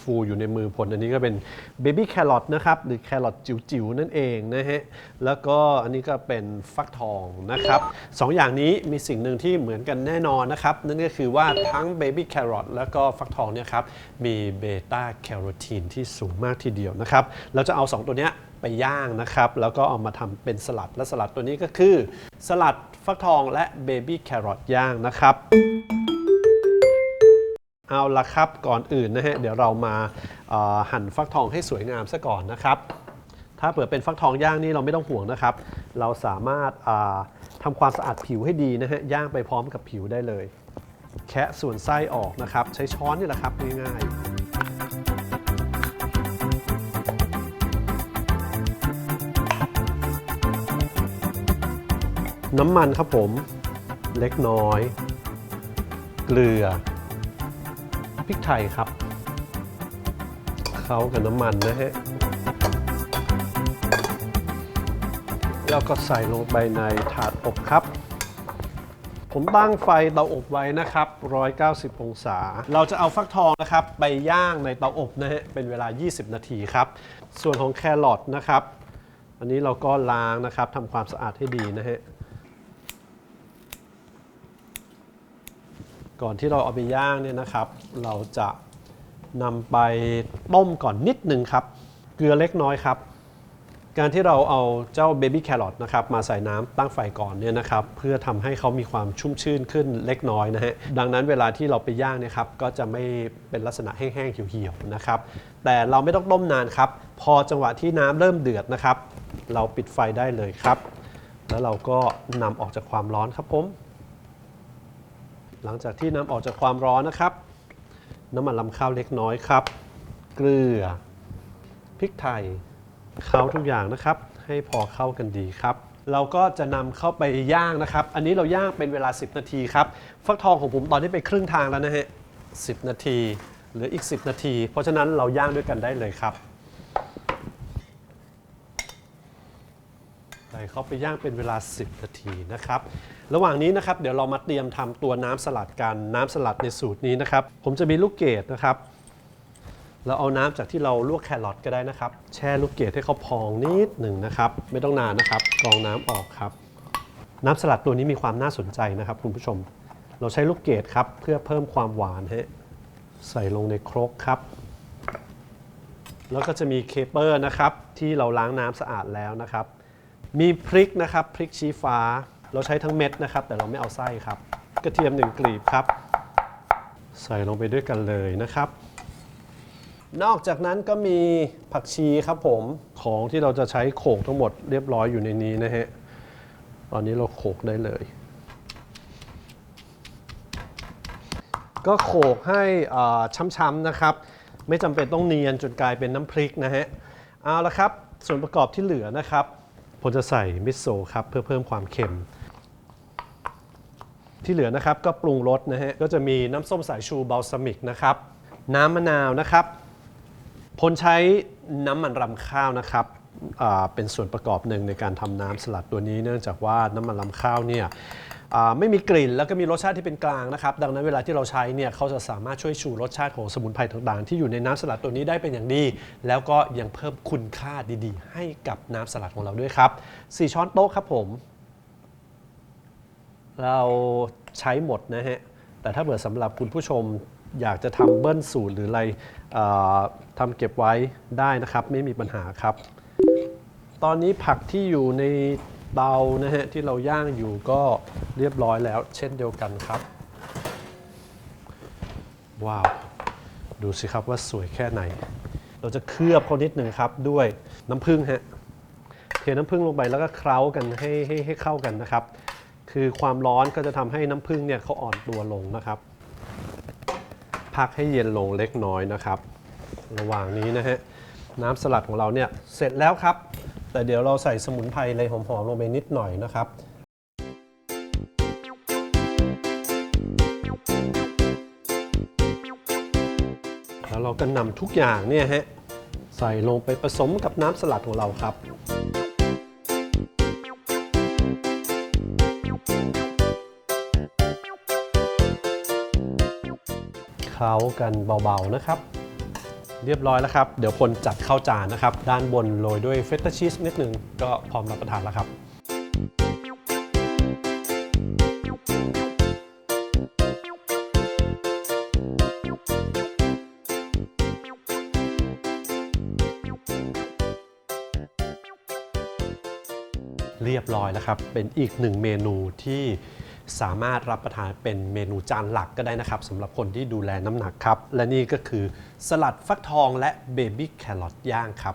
ฟูๆอยู่ในมือผลอันนี้ก็เป็นเบบี้แครอทนะครับหรือแครอทจิ๋วๆนั่นเองนะฮะแล้วก็อันนี้ก็เป็นฟักทองนะครับสองอย่างนี้มีสิ่งหนึ่งที่เหมือนกันแน่นอนนะครับนั่นก็คือว่าทั้งเบบี้แครอทแล้วก็ฟักทองเนี่ยครับมีเบต้าแคโรทีนที่สูงมากทีเดียวนะครับเราจะเอา 2 ตัวเนี้ยไปย่างนะครับ แล้วก็เอามาทำเป็นสลัดและสลัดตัวนี้ก็คือ สลัดฟักทองและเบบี้แครอทย่างนะครับ เอาละครับก่อนอื่นนะฮะเดี๋ยวเรามาหั่นฟักทองให้สวยงามซะก่อนนะครับ ถ้าเปิดเป็นฟักทองย่างนี่เราไม่ต้องห่วงนะครับ เราสามารถาทำความสะอาดผิวให้ดีนะฮะย่างไปพร้อมกับผิวได้เลย แคะส่วนไส้ออกนะครับ ใช้ช้อนนี่แหละครับง่ายๆน้ำมันครับผม เล็กน้อย เกลือ ริกไทยครับเข้ากับน้ำมันนะฮะแล้วก็ใส่ลงไปในถาดอบครับ ผมตั้งไฟเตาอบไว้นะครับ 190 องศา เราจะเอาฟักทองนะครับ ไปย่างในเตาอบนะฮะ เป็นเวลา 20 นาทีครับ ส่วนของแครอทนะครับ อันนี้เราก็ล้างนะครับทำความสะอาดให้ดีนะฮะ ก่อนที่เราเอาไปย่างเนี่ยนะครับ เราจะนำไปต้มก่อนนิดนึงครับ เกลือเล็กน้อยครับ การที่เราเอาเจ้าเบบี้แครอทนะครับมาใส่น้ำตั้งไฟก่อนเนี่ยนะครับ เพื่อทำให้เขามีความชุ่มชื่นขึ้นเล็กน้อยนะฮะ ดังนั้นเวลาที่เราไปย่างเนี่ยครับ ก็จะไม่เป็นลักษณะแห้งๆเหี่ยวๆนะครับ แต่เราไม่ต้องต้มนานครับ พอจังหวะที่น้ำเริ่มเดือดนะครับ เราปิดไฟได้เลยครับ แล้วเราก็นำออกจากความร้อนครับผม หลังจากที่นำออกจากความร้อนนะครับ น้ำมันลำข้าวเล็กน้อยครับ เกลือพริกไทยเข้าทุกอย่างนะครับ ให้พอเข้ากันดีครับ เราก็จะนำเข้าไปย่างนะครับ อันนี้เราย่างเป็นเวลา 10 นาทีครับ ฟักทองของผมตอนนี้ไปครึ่งทางแล้วนะฮะ10 นาทีเหลืออีก 10 นาที เพราะฉะนั้นเราย่างด้วยกันได้เลยครับ ใส่เข้าไปย่างเป็นเวลา 10 นาทีนะครับ ระหว่างนี้นะครับเดี๋ยวเรามาเตรียมทำตัวน้ำสลัดกันน้ำสลัดในสูตรนี้นะครับ ผมจะมีลูกเกดนะครับ เราเอาน้ำจากที่เราลวกแครอทก็ได้นะครับ แช่ลูกเกดให้เขาพองนิดหนึ่งนะครับ ไม่ต้องนานนะครับกรองน้ำออกครับ น้ำสลัดตัวนี้มีความน่าสนใจนะครับ คุณผู้ชม เราใช้ลูกเกดครับเพื่อเพิ่มความหวานฮะใส่ลงในครกครับแล้วก็จะมีเคเปอร์นะครับที่เราล้างน้ำสะอาดแล้วนะครับ มีพริกนะครับพริกชี้ฟ้า เราใช้ทั้งเม็ดนะครับ แต่เราไม่เอาไส้ครับ กระเทียมหนึ่งกลีบครับ ใส่ลงไปด้วยกันเลยนะครับ นอกจากนั้นก็มีผักชีครับผมของที่เราจะใช้โขกทั้งหมดเรียบร้อยอยู่ในนี้นะฮะตอนนี้เราโขกได้เลย ก็โขกให้ช้ำๆนะครับ ไม่จำเป็นต้องเนียนจนกลายเป็นน้ำพริกนะฮะเอาละครับส่วนประกอบที่เหลือนะครับ ผมจะใส่มิโซะครับเพื่อเพิ่มความเค็ม ที่เหลือนะครับก็ปรุงรสนะฮะก็จะมีน้ำส้มสายชูบัลซามิกนะครับ น้ำมะนาวนะครับพลใช้น้ำมันรำข้าวนะครับเป็นส่วนประกอบหนึ่งในการทำน้ำสลัดตัวนี้ เนื่องจากว่าน้ำมันรำข้าวเนี่ย ไม่มีกลิ่นแล้วก็มีรสชาติที่เป็นกลางนะครับ ดังนั้นเวลาที่เราใช้เนี่ยเขาจะสามารถช่วยชูรสชาติของสมุนไพรต่างๆ ที่อยู่ในน้ำสลัดตัวนี้ได้เป็นอย่างดี แล้วก็ยังเพิ่มคุณค่าดีๆ ให้กับน้ำสลัดของเราด้วยครับ4ช้อนโต๊ะครับผม เราใช้หมดนะฮะแต่ถ้าเผื่อสำหรับคุณผู้ชมอยากจะทำเบิ้ลสูตรหรืออะไรทำเก็บไว้ได้นะครับ ไม่มีปัญหาครับ ตอนนี้ผักที่อยู่ใน เตานะฮะที่เราย่างอยู่ก็เรียบร้อยแล้ว เช่นเดียวกันครับ ว้าว ดูสิครับว่าสวยแค่ไหน เราจะเคลือบเขานิดหนึ่งครับด้วยน้ำผึ้งฮะเทน้ำผึ้งลงไปแล้วก็เคล้ากันให้ให้ให้เข้ากันนะครับ คือความร้อนก็จะทำให้น้ำผึ้งเนี่ยเขาอ่อนตัวลงนะครับ พักให้เย็นลงเล็กน้อยนะครับ ระหว่างนี้นะฮะน้ำสลัดของเราเนี่ยเสร็จแล้วครับ แต่เดี๋ยวเราใส่สมุนไพรอะไรหอมๆลงไปนิดหน่อยนะครับ แล้วเราก็นำทุกอย่างเนี่ยฮะใส่ลงไปผสมกับน้ำสลัดของเราครับเคล้ากันเบาๆนะครับ เรียบร้อยแล้วครับ เดี๋ยวพลจัดเข้าจานนะครับ ด้านบนโรยด้วยเฟตตาชีสนิดนึง ก็พร้อมรับประทานแล้วครับเรียบร้อยแล้วครับ เป็นอีกหนึ่งเมนูที่ สามารถรับประทานเป็นเมนูจานหลักก็ได้นะครับสำหรับคนที่ดูแลน้ำหนักครับ และนี่ก็คือสลัดฟักทองและเบบี้แครอทย่างครับ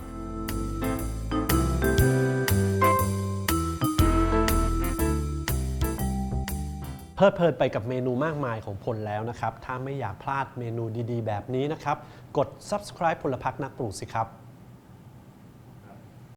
เพลิดเพลินไปกับเมนูมากมายของพลแล้วนะครับ ถ้าไม่อยากพลาดเมนูดีๆ แบบนี้นะครับ กด subscribe พลพักนักปรุงสิครับ